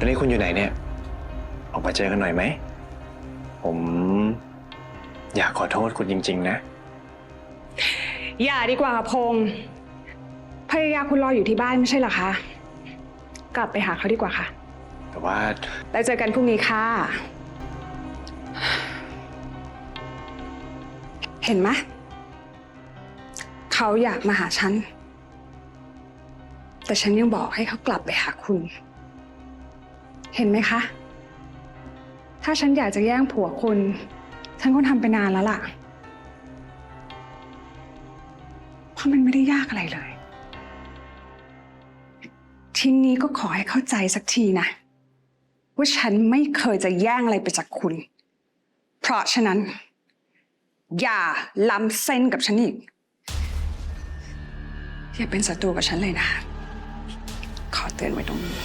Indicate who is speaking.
Speaker 1: ตอนนี้คุณอยู่ไหนเนี่ย ออกมาเจอกันหน่อยไหม ผม อยากขอโทษคุณจริง ๆ นะ
Speaker 2: อย่าดีกว่าค่ะพงษ์ภรรยาคุณรออยู่ที่บ้านไม่ใช่เหรอคะ กลับไปหาเขาดีกว่าค่ะ
Speaker 1: แต่ว่า
Speaker 2: แล้วเจอกันพรุ่งนี้ค่ะ เห็นไหมเขาอยากมาหาฉัน แต่ฉันยังบอกให้เขากลับไปหาคุณ เห็นไหมคะ ถ้าฉันอยากจะแย่งผัวคุณ ฉันก็ทำไปนานแล้วล่ะ เพราะมันไม่ได้ยากอะไรเลย ทีนี้ก็ขอให้เข้าใจสักทีนะ ว่าฉันไม่เคยจะแย่งอะไรไปจากคุณ เพราะฉะนั้น อย่าล้ำเส้นกับฉันอีก อย่าเป็นศัตรูกับฉันเลยนะ ขอเตือนไว้ตรงนี้